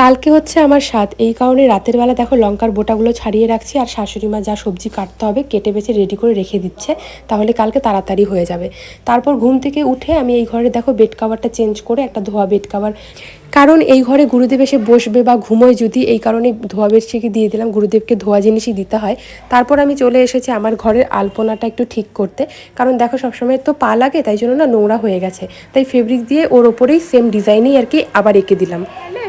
কালকে হচ্ছে আমার স্বাদ। এই কারণে রাতের বেলা দেখো লঙ্কার বোটাগুলো ছাড়িয়ে রাখছি আর শাশুড়ি মা যা সবজি কাটতে হবে, কেটে বেছে রেডি করে রেখে দিচ্ছে, তাহলে কালকে তাড়াতাড়ি হয়ে যাবে। তারপর ঘুম থেকে উঠে আমি এই ঘরে দেখো বেড কাভারটা চেঞ্জ করে একটা ধোয়া বেড কাভার কারণ এই ঘরে গুরুদেব এসে বসবে বা ঘুমোয় যদি, এই কারণে ধোয়া বেডশিটই দিয়ে দিলাম, গুরুদেবকে ধোয়া জিনিসই দিতে হয়। তারপর আমি চলে এসেছি আমার ঘরের আলপনাটা একটু ঠিক করতে। কারণ দেখো সবসময় তো পা লাগে, তাই জন্য না নোংরা হয়ে গেছে। তাই ফেব্রিক দিয়ে ওর ওপরেই সেম ডিজাইনেই আর কি আবার এঁকে দিলাম।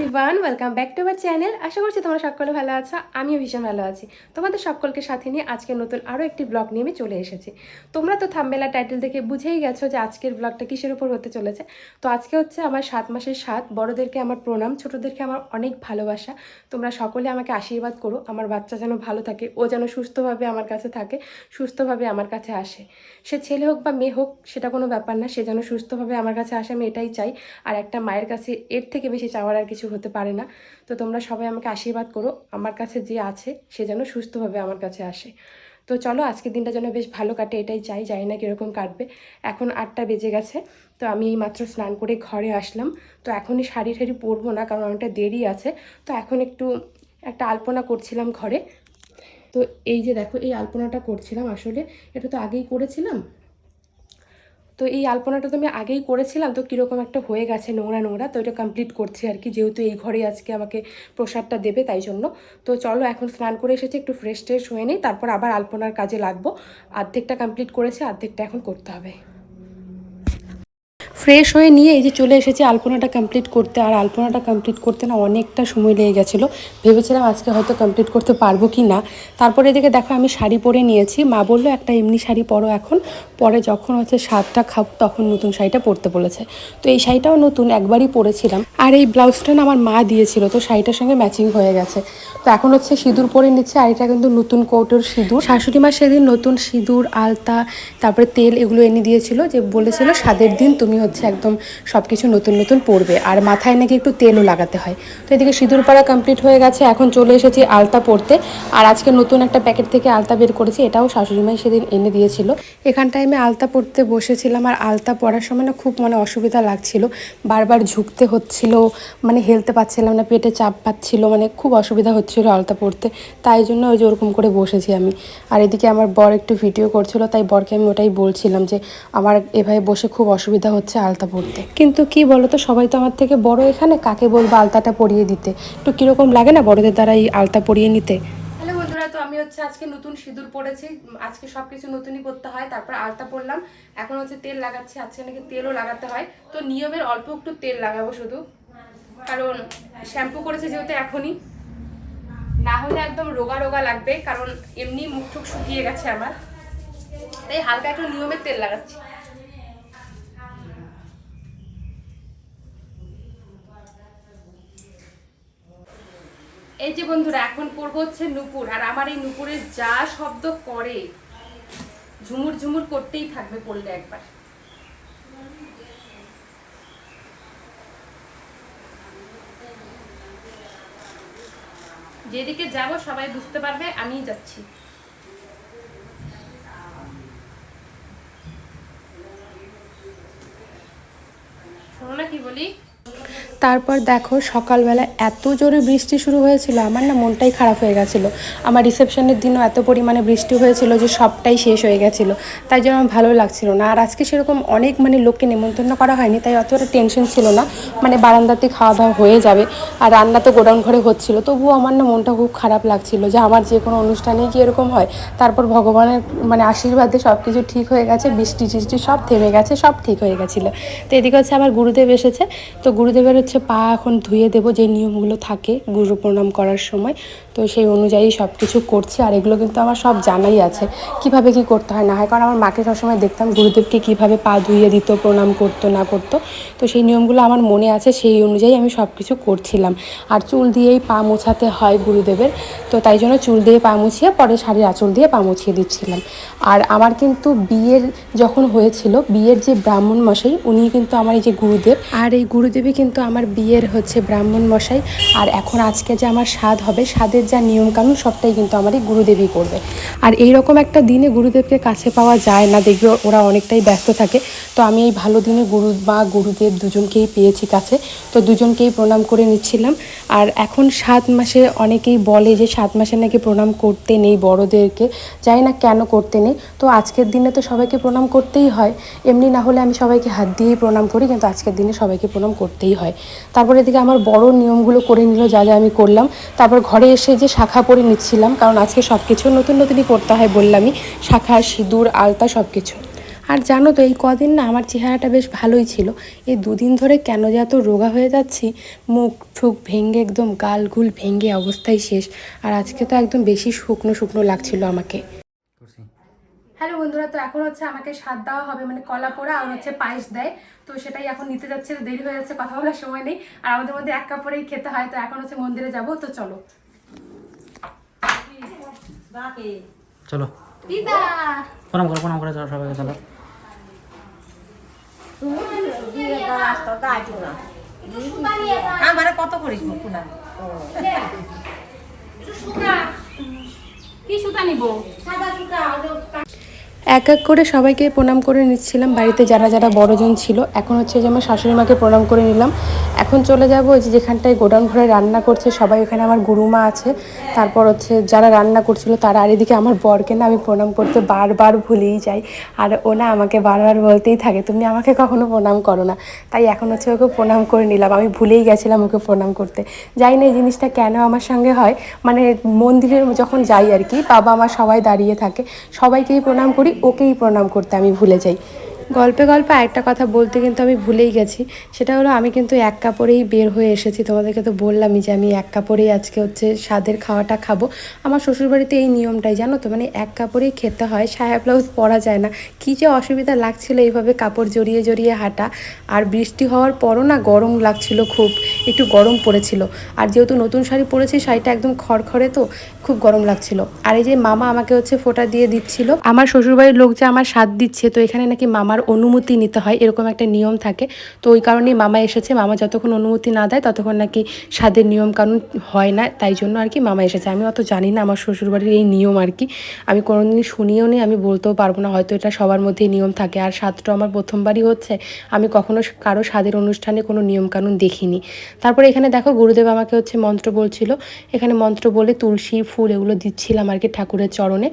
Everyone welcome back to our channel আশা করছি তোমরা সকলে ভালো আছো, আমিও ভীষণ ভালো আছি। তোমাদের সকলকে সাথে নিয়ে আজকে নতুন আরও একটি ব্লগ নিয়ে আমি চলে এসেছি। তোমরা তো থাম্বেলা টাইটেল দেখে বুঝেই গেছো যে আজকের ব্লগটা কিসের উপর হতে চলেছে। তো আজকে হচ্ছে আমার সাত মাসের সাত, বড়োদেরকে আমার প্রণাম, ছোটোদেরকে আমার অনেক ভালোবাসা। তোমরা সকলে আমাকে আশীর্বাদ করো, আমার বাচ্চা যেন ভালো থাকে, ও যেন সুস্থভাবে আমার কাছে থাকে, সুস্থভাবে আমার কাছে আসে। সে ছেলে হোক বা মেয়ে হোক, সেটা কোনো ব্যাপার না, সে যেন সুস্থভাবে আমার কাছে আসে, আমি এটাই চাই। আর একটা মায়ের কাছে এর থেকে বেশি চাওয়ার আর কিছু হতে পারে না। তো তোমরা সবাই আমাকে আশীর্বাদ করো, আমার কাছে যে আছে, সে যেন সুস্থভাবে আমার কাছে আসে। তো চলো, আজকের দিনটা যেন বেশ ভালো কাটে, এটাই চাই, জানি না কীরকম কাটবে। এখন আটটা বেজে গেছে, তো আমি এই মাত্র স্নান করে ঘরে আসলাম। তো এখনই শাড়ি ঠাড়ি পরবো না, কারণ অনেকটা দেরি আছে। তো এখন একটু একটা আলপনা করছিলাম ঘরে। তো এই যে দেখো, এই আলপনাটা করছিলাম আসলে। এটা তো আগেই করেছিলাম তো এই আলপনাটা তো আমি আগেই করেছিলাম, তো কীরকম একটা হয়ে গেছে নোংরা নোংরা, তো এটা কমপ্লিট করছি আর কি, যেহেতু এই ঘরে আজকে আমাকে প্রসাদটা দেবে তাই জন্য। তো চলো এখন স্নান করে এসেছি, একটু ফ্রেশ ট্রেশ হয়ে নিই, তারপর আবার আলপনার কাজে লাগবো। অর্ধেকটা কমপ্লিট করেছে অর্ধেকটা এখন করতে হবে। ফ্রেশ হয়ে নিয়ে এই যে চলে এসেছি, আলপনাটা কমপ্লিট করতে। আর আলপনাটা কমপ্লিট করতে না অনেকটা সময় লেগে গেছিল। ভেবেছিলাম আজকে হয়তো কমপ্লিট করতে পারব কি না। তারপরে এদিকে দেখো, আমি শাড়ি পরে নিয়েছি। মা বলল, একটা এমনি শাড়ি পরো এখন। পরে যখন হচ্ছে স্বাদটা খাব, তখন নতুন শাড়িটা পরতে বলেছে। তো এই শাড়িটাও নতুন, একবারই পরেছিলাম। আর এই ব্লাউজটা না আমার মা দিয়েছিল, তো শাড়িটার সঙ্গে ম্যাচিং হয়ে গেছে। তো এখন হচ্ছে সিঁদুর পরে নিচ্ছে, আর এটা কিন্তু নতুন কৌটোর সিঁদুর। শাশুড়ি মা সেদিন নতুন সিঁদুর, আলতা, তারপরে তেল এগুলো এনে দিয়েছিল যে বলেছিল, স্বাদের দিন তুমি হচ্ছে একদম সব কিছু নতুন নতুন পড়বে। আর মাথায় নাকি একটু তেলও লাগাতে হয়। তো এদিকে সিঁদুর পাড়া কমপ্লিট হয়ে গেছে। এখন চলে এসেছি আলতা পড়তে। আর আজকে নতুন একটা প্যাকেট থেকে আলতা বের করেছি। এটাও শাশুড়ি মাই সেদিন এনে দিয়েছিল। এখানটায় আমি আলতা পড়তে বসেছিলাম। আর আলতা পরার সময় না খুব মানে অসুবিধা লাগছিল। বারবার ঝুঁকতে হচ্ছিল। মানে হেলতে পারছিলাম না, পেটে চাপ পাচ্ছিল। মানে খুব অসুবিধা হচ্ছিল আলতা পড়তে। তাই জন্য ওই যে ওরকম করে বসেছি আমি। আর এদিকে আমার বর একটু ভিডিও করছিল। তাই বরকে আমি ওটাই বলছিলাম যে, আমার এভাবে বসে খুব অসুবিধা হচ্ছে। আলতা পরতে। কিন্তু কি বলো তো সবাই তো আমার থেকে বড় এখানে, কাকে বলব আলতাটা পরিয়ে দিতে? একটু কীরকম লাগে না বড়দের দ্বারা এই আলতা পরিয়ে নিতে? তো আমি হচ্ছে আজকে নতুন সিঁদুর পরেছি। আজকে সব কিছু নতুনই করতে হয়, তারপর আলতা পরলাম। এখন হচ্ছে তেল লাগাচ্ছি, আজকে নাকি তেলও লাগাতে হয়। তো নিয়মের অল্প একটু তেল লাগাবো শুধু। কারণ শ্যাম্পু করেছে যেহেতু এখনই। না হলে একদম রোগা রোগা লাগবে, কারণ এমনি মুখ টুক শুকিয়ে গেছে আমার। তাই হালকা একটু নিয়মের তেল লাগাচ্ছি। এই যে বন্ধুরা, এখন পড়ব হচ্ছে নুপুর, আর আমার এই নুপুরের যা শব্দ করে, ঝুমুর ঝুমুর করতেই থাকবে পড়লে একবার। যেদিকে যাব সবাই বুঝতে পারবে আমি যাচ্ছি শোনো না কি বলি তারপর দেখো সকালবেলা এত জোরে বৃষ্টি শুরু হয়েছিল, আমার না মনটাই খারাপ হয়ে গেছিল। আমার রিসেপশনের দিনও এত পরিমাণে বৃষ্টি হয়েছিল যে সবটাই শেষ হয়ে গেছিল। তাই জন্য আমার ভালো লাগছিল না। আর আজকে সেরকম অনেক মানে লোককে নেমন্তন্ন করা হয়নি, তাই অতটা টেনশন ছিল না। মানে বারান্দাতে খাওয়া দাওয়া হয়ে যাবে আর রান্না তো গোডাউন ঘরে হচ্ছিল। তবুও আমার না মনটা খুব খারাপ লাগছিল যে আমার যে কোনো অনুষ্ঠানেই কি এরকম হয়। তারপর ভগবানের মানে আশীর্বাদে সব কিছু ঠিক হয়ে গেছে বৃষ্টি টিষ্টি সব থেমে গেছে, সব ঠিক হয়ে গেছিল। তো এদিকে হচ্ছে আমার গুরুদেব এসেছে। তো গুরুদেবের হচ্ছে পা এখন ধুয়ে দেব যে নিয়মগুলো থাকে গুরু প্রণাম করার সময়। তো সেই অনুযায়ী সব কিছু করছি, আর এগুলো কিন্তু আমার সব জানাই আছে। কীভাবে কি করতে হয় না হয়? কারণ আমার মাকে সবসময় দেখতাম গুরুদেবকে কীভাবে পা ধুইয়ে দিত, প্রণাম করতো, না করতো। তো সেই নিয়মগুলো আমার মনে আছে, সেই অনুযায়ী আমি সব কিছু করছিলাম। আর চুল দিয়েই পা মোছাতে হয় গুরুদেবের, তো তাই জন্য চুল দিয়ে পা মুছিয়ে পরে শাড়ির আঁচল দিয়ে পা মুছিয়ে দিচ্ছিলাম। আর আমার কিন্তু বিয়ের যখন হয়েছিল, বিয়ের যে ব্রাহ্মণ মশাই, উনি কিন্তু আমার এই যে গুরুদেব, আর এই গুরুদেবই কিন্তু আমার বিয়ের হচ্ছে ব্রাহ্মণ মশাই। আর এখন আজকে যে আমার স্বাদ হবে, স্বাদের যা নিয়মকানুন সবটাই কিন্তু এই গুরুদেবই করবে। আর এই রকম একটা দিনে গুরুদেবকে কাছে পাওয়া যায় না, দেখবে ওরা অনেকটাই ব্যস্ত থাকে। তো আমি এই ভালো দিনে গুরু বা গুরুদেব দুজনকেই পেয়েছি কাছে। তো দুজনকেই প্রণাম করে নিচ্ছিলাম। আর এখন সাত মাসে অনেকেই বলে যে সাত মাসে নাকি প্রণাম করতে নেই বড়দেরকে। জানি না কেন করতে নেই। তো আজকের দিনে তো সবাইকে প্রণাম করতেই হয়। এমনি না হলে আমি সবাইকে হাত দিয়েই প্রণাম করি, কিন্তু আজকের দিনে সবাইকে প্রণাম করতেই হয়। তারপর এদিকে আমার বড় নিয়মগুলো করে নিল, যা যা আমি করলাম। তারপর ঘরে এসে যে শাখা পরে নিচ্ছিলাম কারণ আজকে সব কিছু নতুন নতুনই পড়তে হয় বললামই শাখা সিঁদুর আলতা সব কিছু আর জানো তো এই কদিন না আমার চেহারাটা বেশ ভালোই ছিল। এই দুদিন ধরে কেন যে এত রোগা হয়ে যাচ্ছি মুখ ঠুক ভেঙে একদম গাল গুল ভেঙে অবস্থাই শেষ। আর আজকে তো একদম বেশি শুকনো শুকনো লাগছিল আমাকে। হ্যালো বন্ধুরা তো এখন হচ্ছে আমাকে স্বাদ দেওয়া হবে মানে কলা পোড়া আর হচ্ছে পায়েস দেয়। তো সেটাই এখন নিতে যাচ্ছে তো দেরি হয়ে যাচ্ছে কথা বলার সময় নেই। আর আমাদের মধ্যে এক কাপড়েই খেতে হয় তো এখন হচ্ছে মন্দিরে যাব তো চলো। চলো। প্রণাম করো প্রণাম করে চলো সবাইকে চলো। আমার কত করিস মুকুনা কি সুতা? নিব? এক এক করে সবাইকে প্রণাম করে নিচ্ছিলাম। বাড়িতে যারা যারা বড়জন ছিল, এখন হচ্ছে যে আমার শাশুড়ি মাকে প্রণাম করে নিলাম। এখন চলে যাব যে যেখানটায় গোডাউন ঘরে রান্না করছে, সবাই ওখানে আমার গুরুমা আছে। তারপর হচ্ছে যারা রান্না করছিল, তারা আর এদিকে আমার বরকে না আমি প্রণাম করতে বারবার ভুলেই যাই। আর ও না আমাকে বারবার বলতেই থাকে, তুমি আমাকে কখনো প্রণাম করো না। তাই এখন হচ্ছে ওকে প্রণাম করে নিলাম। আমি ভুলেই গেছিলাম ওকে প্রণাম করতে। যাই না এই জিনিসটা কেন আমার সঙ্গে হয় মানে মন্দিরে যখন যাই আর কি বাবা আমার সবাই দাঁড়িয়ে থাকে, সবাইকেই প্রণাম করি। ওকেই প্রণাম করতে আমি ভুলে যাই। গল্পে গল্পে একটা কথা বলতে কিন্তু আমি ভুলেই গেছি। সেটা হলো আমি কিন্তু এক কাপড়েই বের হয়ে এসেছি। তোমাদেরকে তো বললামই যে আমি এক কাপড়েই আজকে হচ্ছে স্বাদের খাওয়াটা খাব। আমার শ্বশুরবাড়িতে এই নিয়মটাই, জানো তো? মানে এক কাপড়েই খেতে হয়, সায়া ব্লাউজ পরা যায় না। কী যে অসুবিধা লাগছিল এইভাবে কাপড় জড়িয়ে জড়িয়ে হাঁটা। আর বৃষ্টি হওয়ার পরও না গরম লাগছিল খুব। একটু গরম পড়েছিল। আর যেহেতু নতুন শাড়ি পরেছি, শাড়িটা একদম খড়খড়ে তো খুব গরম লাগছিল। আর এই যে মামা আমাকে হচ্ছে ফোঁটা দিয়ে দিচ্ছিল। আমার শ্বশুরবাড়ির লোক যে আমার স্বাদ দিচ্ছে, তো এখানে নাকি মামার অনুমতি নিতে হয়, এরকম একটা নিয়ম থাকে। তো ওই কারণেই মামা এসেছে। মামা যতক্ষণ অনুমতি না দেয়, ততক্ষণ নাকি স্বাদের নিয়ম কানুন হয় না। তাই জন্য আর কি মামা এসেছে। আমি অত জানি না আমার শ্বশুরবাড়ির এই নিয়ম আর কি। আমি কোনোদিন শুনিও নি, আমি বলতেও পারব না। হয়তো এটা সবার মধ্যেই নিয়ম থাকে। আর স্বাদটা আমার প্রথমবারই হচ্ছে। আমি কখনো কারও স্বাদের অনুষ্ঠানে কোনো নিয়ম কানুন দেখিনি। তারপরে এখানে দেখো গুরুদেব আমাকে হচ্ছে মন্ত্র বলছিল। এখানে মন্ত্র বলে তুলসী ফুল এগুলো দিচ্ছিলাম আর কি ঠাকুরের চরণে।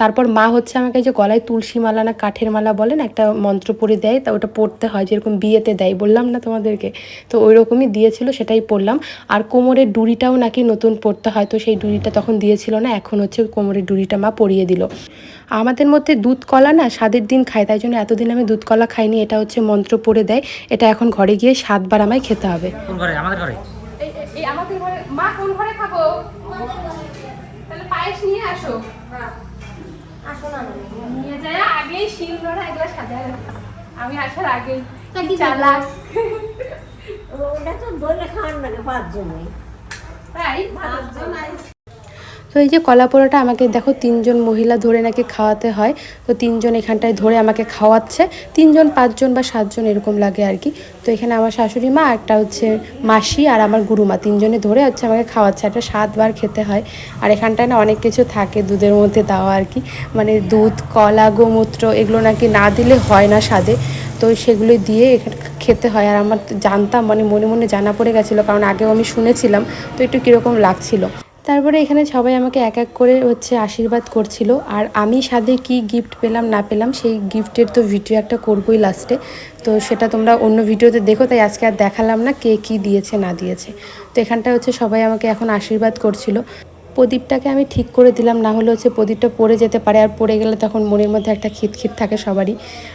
তারপর মা হচ্ছে আমাকে যে গলায় তুলসী মালা না কাঠের মালা বলেন একটা মন্ত্র পড়ে দেয়, তা ওটা পড়তে হয়, যেরকম বিয়েতে দেয়, বললাম না তোমাদেরকে। তো ওই রকমই দিয়েছিল, সেটাই পড়লাম। আর কোমরের ডুরিটাও নাকি নতুন পড়তে হয়, তো সেই ডুরিটা তখন দিয়েছিল না, এখন হচ্ছে কোমরের ডুরিটা মা পরিয়ে দিল। আমাদের মধ্যে দুধ কলা না স্বাদের দিন খাই তাই জন্য এতদিন আমি দুধ কলা খাইনি, এটা হচ্ছে মন্ত্র পড়ে দেয়, এটা এখন ঘরে গিয়ে সাতবার আমায় খেতে হবে। আমাদের ঘরে। এই আমাদের ঘরে মা কোন ঘরে খাব? তাহলে পায়েস নিয়ে আসো। নিয়ে যায় আগেই শিল নোড়া এগুলো সাজায় রাখো। আমি আসার আগেই চালাক ওটা তো বলে খাওয়ার লাগে পাঁচজনই তাই পাঁচজন তো এই যে কলা পোড়াটা আমাকে দেখো তিনজন মহিলা ধরে নাকি খাওয়াতে হয়, তো তিনজন এখানটায় ধরে আমাকে খাওয়াচ্ছে। তিনজন, পাঁচজন বা সাতজন এরকম লাগে আর কি। তো এখানে আমার শাশুড়ি মা, একটা হচ্ছে মাসি আর আমার গুরুমা। তিনজনে ধরে হচ্ছে আমাকে খাওয়াচ্ছে। একটা সাতবার খেতে হয়। আর এখানটায় না অনেক কিছু থাকে দুধের মধ্যে দেওয়া আর কি। মানে দুধ, কলা, গোমূত্র এগুলো নাকি না দিলে হয় না স্বাদে। তো সেগুলো দিয়ে এখানে খেতে হয়। আর আমার জানতাম মানে মনে মনে জানা পড়ে গেছিল, কারণ আগেও আমি শুনেছিলাম। তো একটু কীরকম লাগছিল। তারপরে এখানে সবাই আমাকে এক এক করে হচ্ছে আশীর্বাদ করছিল। আর আমি সাথে কি গিফট পেলাম, না পেলাম, সেই গিফটের তো ভিডিও একটা করবোই লাস্টে তো সেটা তোমরা অন্য ভিডিওতে দেখো, তাই আজকে আর দেখালাম না কে কি দিয়েছে, না দিয়েছে। তো এখানটা হচ্ছে সবাই আমাকে এখন আশীর্বাদ করছিল। প্রদীপটাকে আমি ঠিক করে দিলাম না হলে হচ্ছে প্রদীপটা পড়ে যেতে পারে আর পড়ে গেলে তখন মনের মধ্যে একটা খিটখিট থাকে সবারই।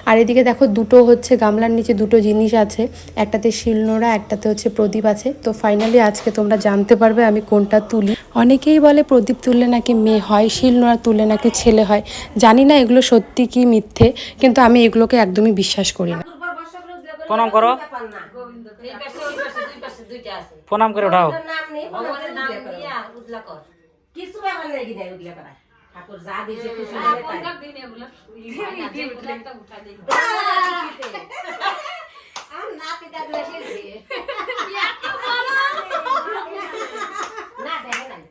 আর এদিকে দেখো দুটো হচ্ছে গামলার নিচে দুটো জিনিস আছে একটাতে শিলনোড়া একটাতে হচ্ছে প্রদীপ আছে। তো ফাইনালি আজকে তোমরা জানতে পারবে আমি কোনটা তুলি। অনেকেই বলে প্রদীপ তুললে নাকি মেয়ে হয় শিলনোড়া তুললে নাকি ছেলে হয়। জানি না এগুলো সত্যি কি মিথ্যে কিন্তু আমি এগুলোকে একদমই বিশ্বাস করি না। প্রণাম করো। এই পাশে ওই পাশে দুই পাশে দুইটা আছে প্রণাম করে উঠাও নাম নেই ভগবানের নাম দিয়া উদলা কর কিছু ব্যাপার নেই কিনা উদলা করা ঠাকুর যা দিয়েছে খুশি মনে তাই আর নাতিটা গ্লাসে দিয়ে না দেখে নাই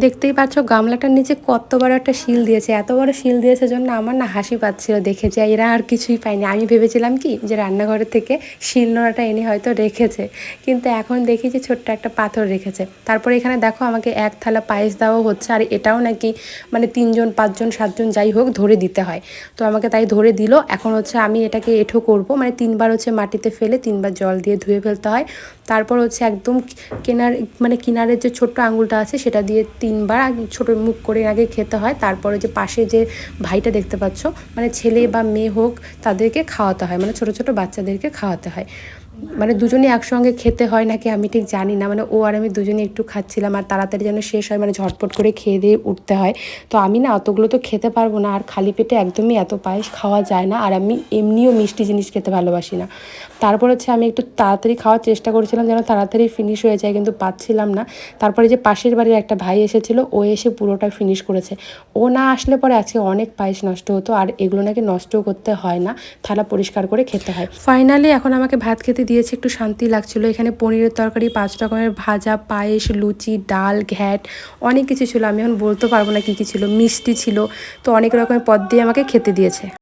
দেখতেই পাচ্ছ, গামলাটার নিচে কত বড় একটা শিল দিয়েছে, এত বড় শিল দিয়েছে জন্য আমার না হাসি পাচ্ছিল দেখে যে এরা আর কিছুই পায়নি। আমি ভেবেছিলাম কি যে রান্নাঘরের থেকে শিল নোড়াটা এনে হয়তো রেখেছে, কিন্তু এখন দেখি যে ছোট্ট একটা পাথর রেখেছে। তারপরে এখানে দেখো আমাকে এক থালা পায়েস দেওয়া হচ্ছে, আর এটাও নাকি মানে তিনজন, পাঁচজন, সাতজন যাই হোক ধরে দিতে হয়। তো আমাকে তাই ধরে দিল, এখন হচ্ছে আমি এটাকে এঠো করব মানে তিনবার হচ্ছে মাটিতে ফেলে তিনবার জল দিয়ে ধুয়ে ফেলতে হয়। তারপর হচ্ছে একদম কেনার মানে কিনারের যে ছোট্ট আঙুলটা আছে সেটা দিয়ে তিনবার ছোট মুখ করে আগে খেতে হয়, তারপরে যে পাশে যে ভাইটা দেখতে পাচ্ছ মানে ছেলে বা মেয়ে হোক, তাদেরকে খাওয়াতে হয় মানে ছোট ছোট বাচ্চাদেরকে খাওয়াতে হয়। মানে দুজনে একসঙ্গে খেতে হয় নাকি আমি ঠিক জানি না। মানে ও আর আমি দুজনে একটু খাচ্ছিলাম আর তাড়াতাড়ি যেন শেষ হয় মানে ঝটপট করে খেয়ে দিয়ে উঠতে হয়। তো আমি না অতগুলো তো খেতে পারব না আর খালি পেটে একদমই এত পায়েস খাওয়া যায় না আর আমি এমনিও মিষ্টি জিনিস খেতে ভালোবাসি না। তারপর হচ্ছে আমি একটু তাড়াতাড়ি খাওয়ার চেষ্টা করেছিলাম যেন তাড়াতাড়ি ফিনিশ হয়ে যায় কিন্তু পাচ্ছিলাম না। তারপরে যে পাশের বাড়ির একটা ভাই এসেছিল, ও এসে পুরোটা ফিনিশ করেছে। ও না আসলে পরে আজকে অনেক পায়েস নষ্ট হতো আর এগুলো নাকি নষ্টও করতে হয় না, থালা পরিষ্কার করে খেতে হয়। ফাইনালি এখন আমাকে ভাত খেতে দিয়েছে একটু শান্তি লাগছিল। এখানে পনিরের তরকারি, পাঁচ রকমের ভাজা, পায়েস, লুচি, ডাল, ঘ্যাট, অনেক কিছু ছিল। আমি এখন বলতে পারব না কী কী ছিল। মিষ্টি ছিল। তো অনেক রকমের পদ দিয়ে আমাকে খেতে দিয়েছে।